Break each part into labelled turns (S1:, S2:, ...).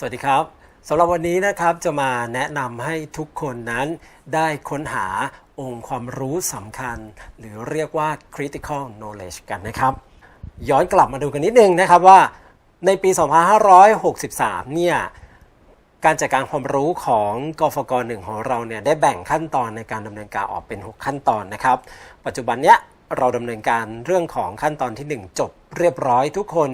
S1: สวัสดีครับสำหรับวันนี้นะครับจะมาแนะนำให้ทุกคนนั้นได้ค้นหาองค์ความรู้สำคัญ หรือเรียกว่า critical knowledge กันนะครับ ย้อนกลับมาดูกันนิดนึงนะครับว่าในปี 2563 เนี่ยการจัดการความรู้ของกฟกหนึ่งของเราเนี่ยได้แบ่งขั้นตอนในการดำเนินการออกเป็น 6 ขั้นตอนนะครับ ปัจจุบันเนี้ย เราดำเนินการเรื่องของขั้นตอนที่ 1 จบเรียบร้อยทุกคน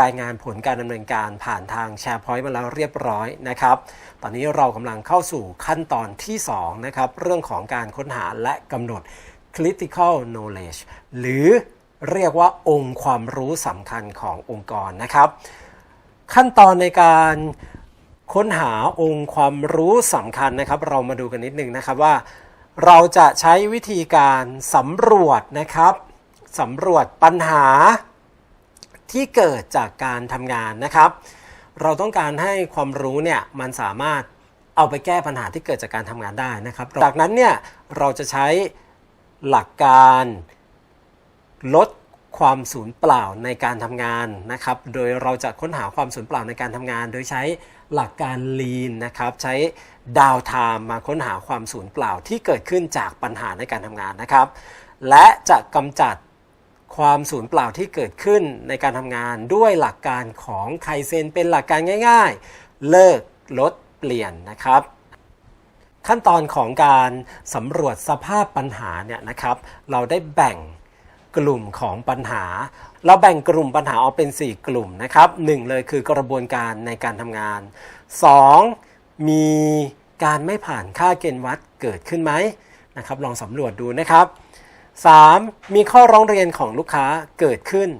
S1: รายงานผลการดำเนินการผ่านทางแชร์พอยต์มาแล้วเรียบร้อยนะครับ ตอนนี้เรากำลังเข้าสู่ขั้นตอนที่ 2 นะครับ เรื่องของการค้นหาและกำหนด critical knowledge หรือเรียกว่าองค์ความรู้สำคัญขององค์กรนะครับ ขั้นตอนในการค้นหาองค์ความรู้สำคัญนะครับ เรามาดูกันนิดนึงนะครับว่า เราจะใช้วิธีการสำรวจนะครับสำรวจปัญหาที่เกิดจากการทำงานนะครับ เราต้องการให้ความรู้เนี่ยมันสามารถเอาไปแก้ปัญหาที่เกิดจากการทำงานได้นะครับ จากนั้นเนี่ยเราจะใช้หลักการลดความสูญเปล่าในการทำงานนะครับ โดยเราจะค้นหาความสูญเปล่าในการทำงาน โดยใช้ หลักการ lean นะครับ ใช้ดาวไทม์มาค้นหาความสูญเปล่าที่เกิดขึ้นจากปัญหาในการทำงานนะครับ และจะกำจัดความสูญเปล่าที่เกิดขึ้นในการทำงานด้วยหลักการของไคเซนเป็นหลักการง่ายๆ เลิกลดเปลี่ยนนะครับ ขั้นตอนของการสำรวจสภาพปัญหาเนี่ยนะครับ เราได้แบ่ง กลุ่มของปัญหา เราแบ่งกลุ่มปัญหาออกเป็น 4 กลุ่มนะครับหนึ่งเลยคือกระบวนการในการทำงาน 2. มีการไม่ผ่านค่าเกณฑ์วัดเกิดขึ้นไหมนะครับลองสำรวจดูนะครับ 3. มีข้อร้องเรียนของลูกค้าเกิดขึ้น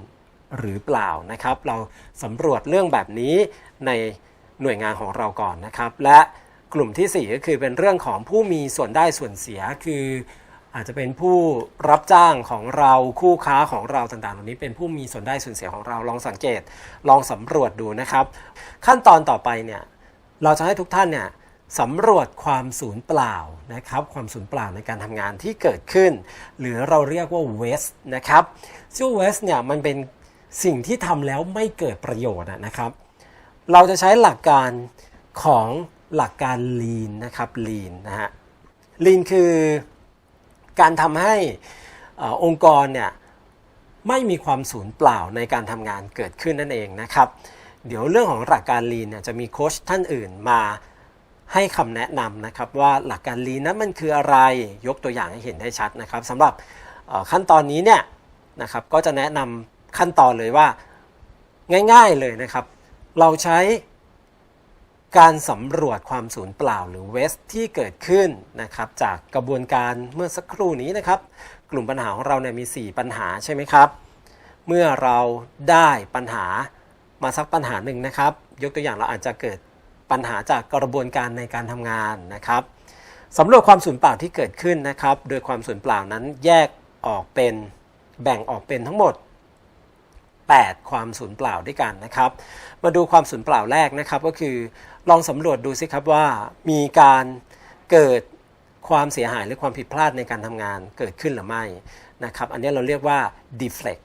S1: หรือเปล่านะครับ เราสำรวจเรื่องแบบนี้ในหน่วยงานของเราก่อนนะครับ และกลุ่มที่ 4 ก็คือเป็นเรื่องของผู้มีส่วนได้ส่วนเสียคือ อาจจะเป็นผู้รับจ้างของเราคู่ค้าของเราต่างๆ เหล่านี้เป็นผู้มีส่วนได้ส่วนเสียของเราลองสังเกต ลองสำรวจดูนะครับ ขั้นตอนต่อไปเนี่ยเราจะให้ทุกท่านเนี่ยสำรวจความสูญเปล่านะครับ ความสูญเปล่าในการทำงานที่เกิดขึ้น หรือเราเรียกว่า waste นะครับซึ่ง waste เนี่ยมันเป็นสิ่งที่ทำแล้วไม่เกิดประโยชน์นะครับ เราจะใช้หลักการของหลักการ lean นะครับ lean นะฮะ lean คือ การทำให้อองค์กรเนี่ยไม่มีความสูญเปล่าในการทำงานเกิดขึ้นนั่นเองนะครับ เดี๋ยวเรื่องของหลักการ lean เนี่ยจะมีโค้ชท่านอื่นมาให้คำแนะนำนะครับว่าหลักการ lean นั้นมันคืออะไรยกตัวอย่างให้เห็นได้ชัดนะครับสำหรับขั้นตอนนี้เนี่ยนะครับก็จะแนะนำขั้นตอนเลยว่าง่าย ๆเลยนะครับ เราใช้ การสำรวจความสูญเปล่าหรือเวสที่เกิดขึ้นนะครับจากกระบวนการเมื่อสักครู่นี้นะครับ กลุ่มปัญหาของเราเนี่ยมี 4 ปัญหาใช่ไหมครับ เมื่อเราได้ปัญหามาสักปัญหาหนึ่งนะครับ ยกตัวอย่างเราอาจจะเกิดปัญหาจากกระบวนการในการทำงานนะครับสำรวจความสูญเปล่าที่เกิดขึ้นนะครับ โดยความสูญเปล่านั้นแยกออกเป็นแบ่งออกเป็นทั้งหมด 8 ความสูญเปล่าด้วยกันนะครับ มาดูความสูญเปล่าแรกนะครับก็คือลองสำรวจดูสิครับว่ามีการเกิดความเสียหายหรือความผิดพลาดในการทำงานเกิดขึ้นหรือไม่นะครับ อันนี้เราเรียกว่า deflect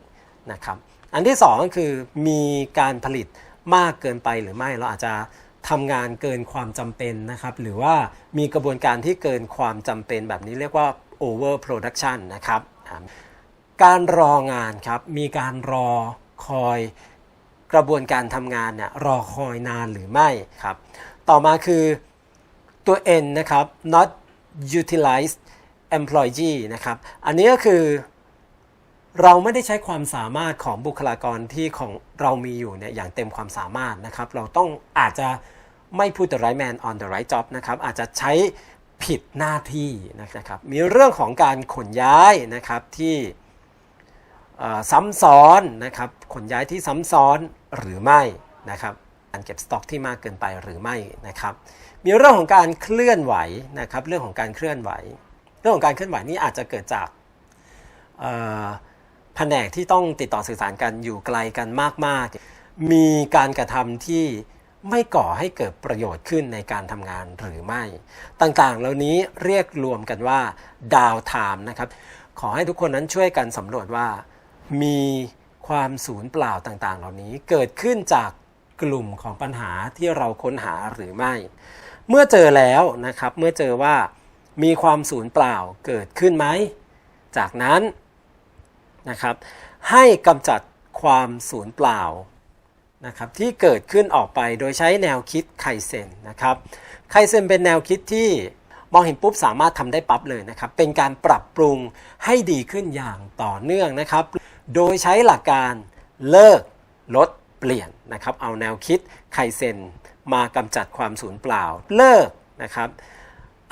S1: นะครับ อันที่2ก็คือมีการผลิตมากเกินไปหรือไม่เราอาจจะทำงานเกินความจำเป็นนะครับ หรือว่ามีกระบวนการที่เกินความจำเป็นแบบนี้เรียกว่า over production นะครับ การรองานครับ มีการรอ คอยกระบวนการทำงานเนี่ยรอคอยนานหรือไม่ครับ ต่อมาคือตัว N นะครับ not utilized employee นะครับ อันนี้ก็คือ เราไม่ได้ใช้ความสามารถของบุคลากรที่ของเรามีอยู่เนี่ยอย่างเต็มความสามารถนะครับ เราต้องอาจจะไม่ put the right man on the right job นะครับ อาจจะใช้ผิดหน้าที่นะครับ มีเรื่องของการขนย้ายนะครับที่ ซ้ำซ้อนนะครับขนย้ายที่ซ้ำซ้อนหรือไม่นะครับการเก็บสต็อกที่มากเกินไปหรือไม่นะครับมีเรื่องของการเคลื่อนไหวนะครับเรื่องของการเคลื่อนไหว เรื่องของการเคลื่อนไหวนี่อาจจะเกิดจากแผนกที่ต้องติดต่อสื่อสารกันอยู่ไกลกันมาก ๆ มีการกระทำที่ไม่ก่อให้เกิดประโยชน์ขึ้นในการทำงานหรือไม่ ต่างๆ เหล่านี้เรียกรวมกันว่าดาวไทม์นะครับ ขอให้ทุกคนนั้นช่วยกันสำรวจว่า มีความสูญเปล่าต่างๆ เหล่านี้เกิดขึ้นจากกลุ่มของปัญหาที่เราค้นหาหรือไม่ เมื่อเจอแล้วนะครับ เมื่อเจอว่ามีความสูญเปล่าเกิดขึ้นไหม จากนั้นนะครับ ให้กำจัดความสูญเปล่านะครับที่เกิดขึ้นออกไปโดยใช้แนวคิดไคเซนนะครับไคเซนเป็นแนวคิดที่มองเห็นปุ๊บสามารถทำได้ปั๊บเลยนะครับ เป็นการปรับปรุงให้ดีขึ้นอย่างต่อเนื่องนะครับ โดยใช้หลักการเลิกลดเปลี่ยนนะครับเอาแนวคิดไคเซนมากำจัดความสูญเปล่าเลิกนะครับ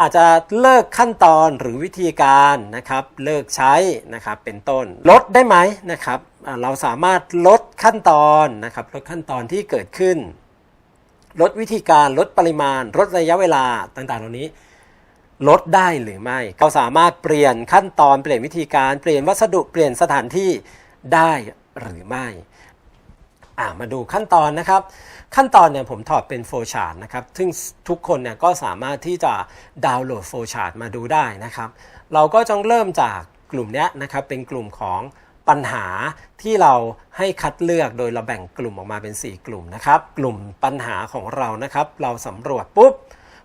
S1: อาจจะเลิกขั้นตอนหรือวิธีการนะครับเลิกใช้นะครับเป็นต้นลดได้ไหมนะครับเราสามารถลดขั้นตอนนะครับลดขั้นตอนที่เกิดขึ้น ลดวิธีการลดปริมาณ ลดระยะเวลาต่างๆ เหล่านี้ ลดได้หรือไม่ เราสามารถเปลี่ยนขั้นตอนเปลี่ยนวิธีการเปลี่ยนวัสดุเปลี่ยนสถานที่ ได้หรือไม่อ่ามาดูขั้นตอนนะครับ ขั้นตอนเนี่ยผมถอดเป็นโฟชาร์ตนะครับ ซึ่งทุกคนเนี่ยก็สามารถที่จะดาวน์โหลดโฟชาร์ตมาดูได้นะครับ เราก็ต้องเริ่มจากกลุ่มเนี้ยนะครับเป็นกลุ่มของปัญหาที่เราให้คัดเลือกโดยเราแบ่งกลุ่มออกมาเป็น 4 กลุ่มนะครับ กลุ่มปัญหาของเรานะครับ เราสำรวจปุ๊บ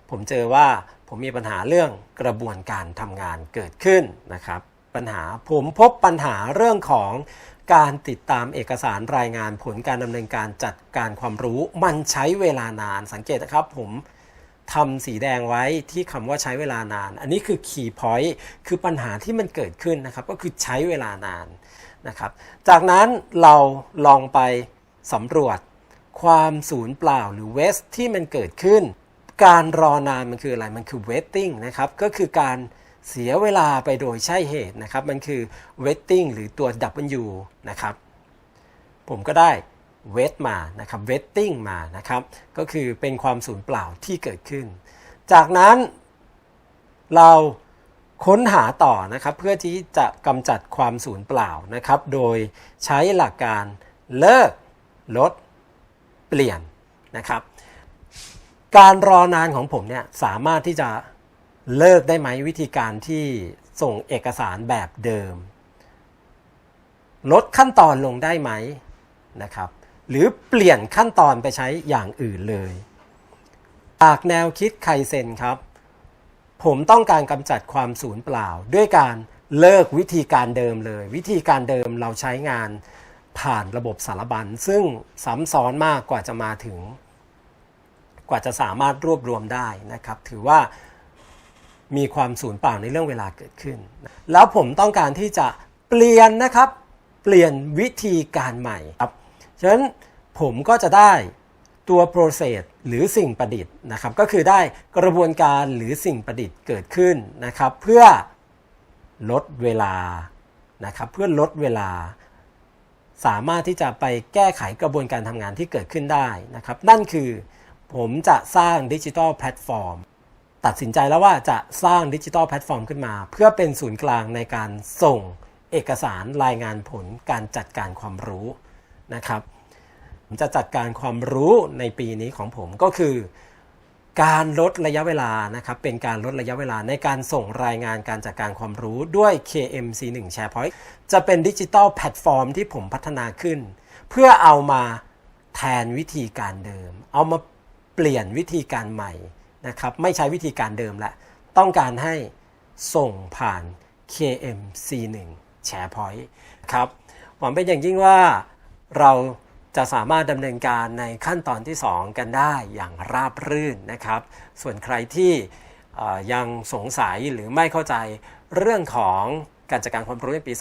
S1: ผมเจอว่าผมมีปัญหาเรื่องกระบวนการทำงานเกิดขึ้นนะครับ ปัญหา ผมพบปัญหาเรื่องของการติดตามเอกสารรายงานผลการดำเนินการจัดการความรู้ มันใช้เวลานานสังเกตนะครับผมทำสีแดงไว้ที่คำว่าใช้เวลานาน อันนี้คือ key point คือปัญหาที่มันเกิดขึ้นนะครับ ก็คือใช้เวลานานนะครับ จากนั้นเราลองไปสำรวจความสูญเปล่าหรือ waste ที่มันเกิดขึ้น การรอนานมันคืออะไร มันคือ waiting นะครับ ก็คือการ เสียเวลาไปโดยใช่เหตุนะครับ มันคือ waiting หรือตัว W นะครับ ผมก็ได้ wait มานะครับ waiting มานะครับ ก็คือเป็นความสูญเปล่าที่เกิดขึ้น จากนั้นเราค้นหาต่อนะครับ เพื่อที่จะกำจัดความสูญเปล่านะครับ โดยใช้หลักการเลิก ลด เปลี่ยนนะครับ การรอนานของผมเนี่ยสามารถที่จะ เลิกได้ไหมวิธีการที่ส่งเอกสารแบบเดิม ลดขั้นตอนลงได้ไหมนะครับ หรือเปลี่ยนขั้นตอนไปใช้อย่างอื่นเลยจากแนวคิดไคเซนครับ ผมต้องการกำจัดความสูญเปล่า ด้วยการเลิกวิธีการเดิมเลย วิธีการเดิมเราใช้งานผ่านระบบสารบัญ ซึ่งซ้ำซ้อนมากกว่าจะมาถึง กว่าจะสามารถรวบรวมได้นะครับ ถือว่า มีความสูญเปล่าในเรื่องเวลาเกิดขึ้น แล้วผมต้องการที่จะเปลี่ยนนะครับ เปลี่ยนวิธีการใหม่ครับ ฉะนั้นผมก็จะได้ตัว process หรือสิ่งประดิษฐ์นะครับ ก็คือได้กระบวนการหรือสิ่งประดิษฐ์เกิดขึ้นนะครับ เพื่อลดเวลานะครับเพื่อลดเวลา สามารถที่จะไปแก้ไขกระบวนการทำงานที่เกิดขึ้นได้นะครับ นั่นคือผมจะสร้างดิจิทัลแพลตฟอร์ม ตัดสินใจแล้วว่าจะสร้างดิจิทัลแพลตฟอร์มขึ้นมา เพื่อเป็นศูนย์กลางในการส่งเอกสารรายงานผลการจัดการความรู้นะครับผมจะจัดการความรู้ในปีนี้ของผมก็คือ การลดระยะเวลานะครับเป็นการลดระยะเวลาในการส่งรายงานการจัดการความรู้ด้วย KMC1 SharePoint จะเป็นดิจิทัลแพลตฟอร์มที่ผมพัฒนาขึ้น เพื่อเอามาแทนวิธีการเดิม เอามาเปลี่ยนวิธีการใหม่ นะครับไม่ใช้วิธีการเดิมละ ต้องการให้ส่งผ่าน KMC1 SharePoint ครับหวังเป็นอย่างยิ่งว่าเราจะสามารถดำเนินการในขั้นตอนที่ 2 กันได้อย่างราบรื่นนะครับ ส่วนใครที่ยังสงสัยหรือไม่เข้าใจเรื่องของการจัดการความรู้ในปี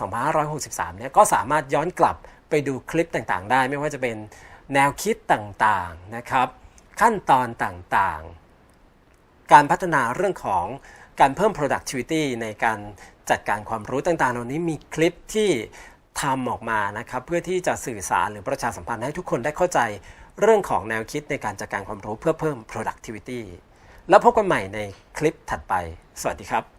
S1: 2563 เนี่ยก็สามารถย้อนกลับไปดูคลิปต่างๆ ได้ ไม่ว่าจะเป็นแนวคิดต่างๆนะครับ ขั้นตอนต่างๆ การพัฒนาเรื่องของการเพิ่ม productivity ในการจัดการความรู้ต่างๆเหล่านี้มีคลิปที่ทำออกมานะครับ เพื่อที่จะสื่อสารหรือประชาสัมพันธ์ให้ทุกคนได้เข้าใจเรื่องของแนวคิดในการจัดการความรู้เพื่อเพิ่ม productivity แล้วพบกันใหม่ในคลิปถัดไป สวัสดีครับ